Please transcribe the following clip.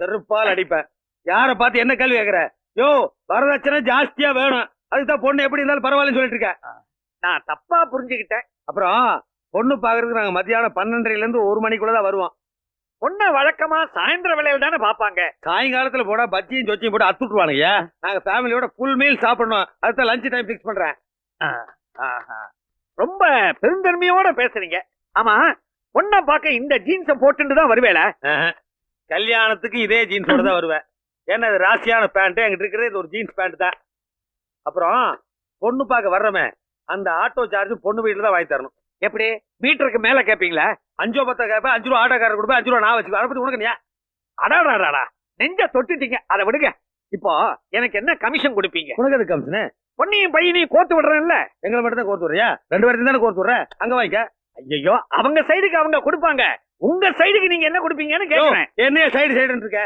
செருப்பால் அடிப்பேன். யார பார்த்து என்ன கேள்வி கேக்குற யோ வரதட்சணை ஜாஸ்தியா வேணும். அதுதான் பொண்ணு எப்படி இருந்தாலும் பரவாயில்லன்னு சொல்லிட்டு இருக்கேன் நான் தப்பா புரிஞ்சுக்கிட்டேன். அப்புறம் பொண்ணு பாக்குறதுக்கு நாங்க மத்தியானம் பன்னெண்டரைல இருந்து ஒரு மணிக்குள்ள தான் வருவோம். பொண்ணை வழக்கமா சாயந்தர வேலையில தானே பாப்பாங்க சாயங்காலத்துல போனா பஜ்ஜியும் சொச்சியும் போட்டு அத்துட்டுவானுங்க நாங்க ஃபேமிலியோட ஃபுல் மீல் சாப்பிடணும். அதுதான் லஞ்ச் டைம் ஃபிக்ஸ் பண்றேன். ரொம்ப பெருந்தன்மையோட பேசுறீங்க. ஆமா பொண்ணை பார்க்க இந்த ஜீன்ஸ போட்டுட்டு தான் வருவேல. கல்யாணத்துக்கு இதே ஜீன்ஸோட தான் வருவேன். ஏன்னா இது ராசியான பேண்ட் எங்கிட்ட இருக்கிறது இது ஒரு ஜீன்ஸ் பேண்ட் தான். அப்புறம் பொண்ணு பார்க்க வர்றமே அந்த ஆட்டோ சார்ஜ் பொண்ணு வீட்டுல தான் வாங்கி தரணும். எப்படி? மீட்டருக்கு மேல கேப்பீங்களா? அஞ்சோ பத்தா கேப்பேன் அஞ்சு ரூபா ஆட்டோக்காரர் கொடுப்பேன் அஞ்சு ரூபா நான் வச்சுக்கோ அதை பத்தி உனக்கு நீ அடாடாடாடா நெஞ்ச தொட்டுட்டீங்க. அதை விடுங்க. இப்போ எனக்கு என்ன கமிஷன் கொடுப்பீங்க? உனக்கு எது கமிஷனு பொண்ணையும் பையனையும் கோத்து விடுறேன்ல. எங்களை மட்டும் தான் கோர்த்து வர்றியா ரெண்டு பேர்த்தையும் தானே கோர்த்து வர்ற அங்க வாங்கிக்க. ஐயோ அவங்க சைடுக்கு அவங்க கொடுப்பாங்க. உங்க சைடுக்கு நீங்க என்ன கொடுப்பீங்கன்னு கேக்குறேன். என்ன சைடு சைடுன்னு இருக்க